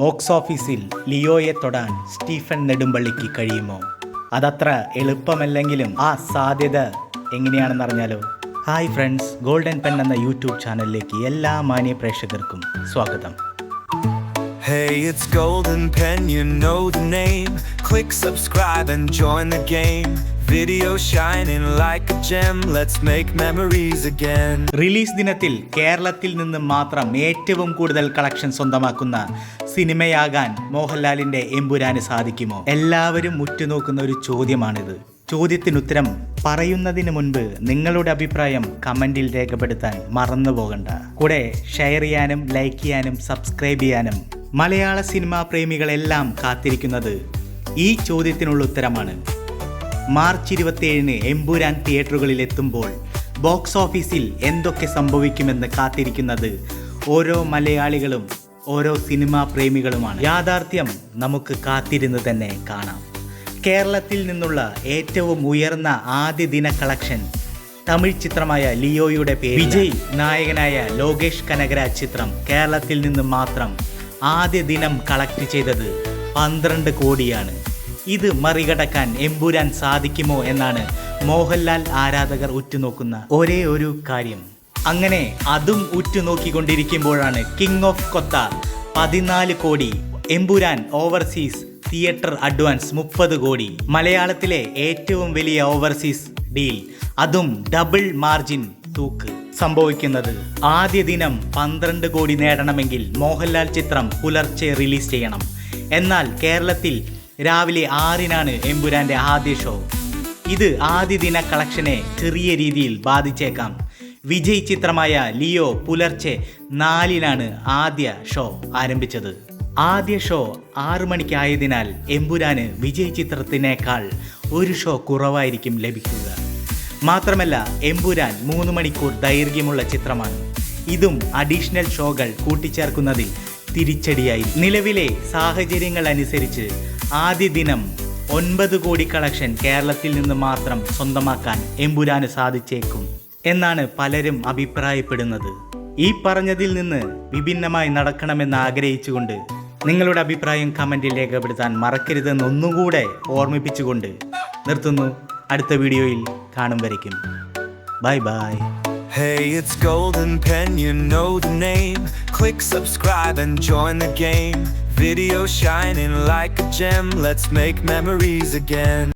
Box ഓഫീസിൽ ലിയോയെ തൊടാൻ Stephen നെടുമ്പള്ളിക്ക് കഴിയുമോ? അതത്ര എളുപ്പമല്ലെങ്കിലും ആ സാധ്യത എങ്ങനെയാണെന്ന് അറിഞ്ഞാലോ ഹായ് ഫ്രണ്ട്സ് ഗോൾഡൻ പെൻ എന്ന യൂട്യൂബ് ചാനലിലേക്ക് എല്ലാ മാന്യ പ്രേക്ഷകർക്കും സ്വാഗതം. Hey, it's Golden Pen, you know the name. Click subscribe and join the game. Video shining like a gem, let's make memories again. Release ദിനത്തിൽ കേരളത്തിൽ നിന്ന് മാത്രം ഏറ്റവും കൂടുതൽ കളക്ഷൻ സ്വന്തമാക്കുന്ന സിനിമയാകാൻ മോഹൻലാലിന്റെ എമ്പുരാന് സാധിക്കുമോ എല്ലാവരും ഉറ്റുനോക്കുന്ന ഒരു ചോദ്യമാണിത് ചോദ്യത്തിനുത്തരം പറയുന്നതിന് മുൻപ് നിങ്ങളുടെ അഭിപ്രായം കമന്റിൽ രേഖപ്പെടുത്താൻ മറന്നു പോകണ്ട കൂടെ ഷെയർ ചെയ്യാനും ലൈക്ക് ചെയ്യാനും സബ്സ്ക്രൈബ് ചെയ്യാനും മലയാള സിനിമാ പ്രേമികളെല്ലാം കാത്തിരിക്കുന്നത് ഈ ചോദ്യത്തിനുള്ള ഉത്തരമാണ്. മാർച്ച് ഇരുപത്തിയേഴിന് എമ്പുരാൻ തിയേറ്ററുകളിൽ എത്തുമ്പോൾ ബോക്സ് ഓഫീസിൽ എന്തൊക്കെ സംഭവിക്കുമെന്ന് കാത്തിരിക്കുന്നത് ഓരോ മലയാളികളും ഓരോ സിനിമാ പ്രേമികളുമാണ്. യാഥാർത്ഥ്യം നമുക്ക് കാത്തിരുന്ന് തന്നെ കാണാം. കേരളത്തിൽ നിന്നുള്ള ഏറ്റവും ഉയർന്ന ആദ്യ ദിന കളക്ഷൻ തമിഴ് ചിത്രമായ ലിയോയുടെ പേര് വിജയ് നായകനായ ലോകേഷ് കനകരാജ് ചിത്രം കേരളത്തിൽ നിന്ന് മാത്രം ആദ്യ ദിനം കളക്ട് ചെയ്തത് പന്ത്രണ്ട് കോടിയാണ്. ഇത് മറികടക്കാൻ എമ്പുരാൻ സാധിക്കുമോ എന്നാണ് മോഹൻലാൽ ആരാധകർ ഉറ്റുനോക്കുന്ന ഒരേ ഒരു കാര്യം. അങ്ങനെ അതും ഉറ്റുനോക്കിക്കൊണ്ടിരിക്കുമ്പോഴാണ് കിങ് ഓഫ് കൊത്ത പതിനാല് കോടി എമ്പുരാൻ ഓവർസീസ് തിയേറ്റർ അഡ്വാൻസ് മുപ്പത് കോടി. മലയാളത്തിലെ ഏറ്റവും വലിയ ഓവർസീസ് ഡീൽ അതും ഡബിൾ മാർജിൻ തൂക്ക്. സംഭവിക്കുന്നത്. ആദ്യ ദിനം പന്ത്രണ്ട് കോടി നേടണമെങ്കിൽ മോഹൻലാൽ ചിത്രം പുലർച്ചെ റിലീസ് ചെയ്യണം. എന്നാൽ കേരളത്തിൽ രാവിലെ ആറിനാണ് എമ്പുരാന്റെ ആദ്യ ഷോ. ഇത് ആദ്യ ദിന കളക്ഷനെ ചെറിയ രീതിയിൽ ബാധിച്ചേക്കാം. വിജയ് ചിത്രമായ ലിയോ പുലർച്ചെ നാലിനാണ് ആദ്യ ഷോ ആരംഭിച്ചത്. ആദ്യ ഷോ ആറു മണിക്കായതിനാൽ എമ്പുരാന് വിജയ് ചിത്രത്തിനേക്കാൾ ഒരു ഷോ കുറവായിരിക്കും ലഭിക്കുക. മാത്രമല്ല എമ്പുരാൻ മൂന്ന് മണിക്കൂർ ദൈർഘ്യമുള്ള ചിത്രമാണ്. ഇതും അഡീഷണൽ ഷോകൾ കൂട്ടിച്ചേർക്കുന്നതിൽ തിരിച്ചടിയായി. നിലവിലെ സാഹചര്യങ്ങൾ അനുസരിച്ച് ആദ്യ ദിനം ഒൻപത് കോടി കളക്ഷൻ കേരളത്തിൽ നിന്ന് മാത്രം സ്വന്തമാക്കാൻ എമ്പുരാന് സാധിച്ചേക്കും എന്നാണ് പലരും അഭിപ്രായപ്പെടുന്നത്. ഈ പറഞ്ഞതിൽ നിന്ന് വിഭിന്നമായി നടക്കണമെന്ന് ആഗ്രഹിച്ചുകൊണ്ട് നിങ്ങളുടെ അഭിപ്രായം കമന്റിൽ രേഖപ്പെടുത്താൻ മറക്കരുതെന്ന് ഒന്നുകൂടെ ഓർമ്മിപ്പിച്ചുകൊണ്ട് നിർത്തുന്നു. അടുത്ത വീഡിയോയിൽ കാണും വരയ്ക്കും bye bye Hey, it's Golden Pen, you know the name. Click subscribe and join the game. Video shining like a gem, let's make memories again.